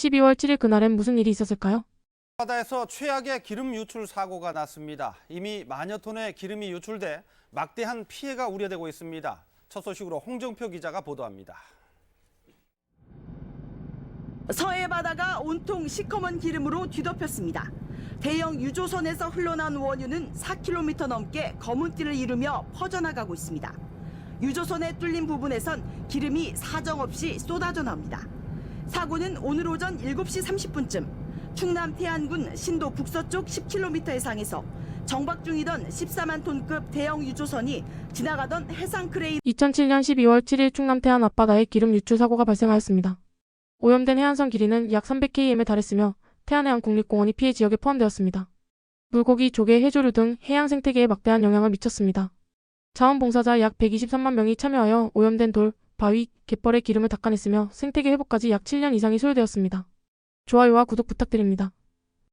12월 7일 그날엔 무슨 일이 있었을까요? 바다에서 최악의 기름 유출 사고가 났습니다. 이미 만여 톤의 기름이 유출돼 막대한 피해가 우려되고 있습니다. 첫 소식으로 홍정표 기자가 보도합니다. 서해 바다가 온통 시커먼 기름으로 뒤덮였습니다. 대형 유조선에서 흘러난 원유는 4km 넘게 검은띠를 이루며 퍼져나가고 있습니다. 유조선에 뚫린 부분에선 기름이 사정없이 쏟아져 나옵니다. 사고는 오늘 오전 7시 30분쯤 충남 태안군 신도 북서쪽 10km 해상에서 정박 중이던 14만 톤급 대형 유조선이 지나가던 해상 크레인 2007년 12월 7일 충남 태안 앞바다에 기름 유출 사고가 발생하였습니다. 오염된 해안선 길이는 약 300km에 달했으며 태안해안 국립공원이 피해 지역에 포함되었습니다. 물고기, 조개, 해조류 등 해양 생태계에 막대한 영향을 미쳤습니다. 자원봉사자 약 123만 명이 참여하여 오염된 돌, 바위, 갯벌의 기름을 닦아냈으며 생태계 회복까지 약 7년 이상이 소요되었습니다. 좋아요와 구독 부탁드립니다.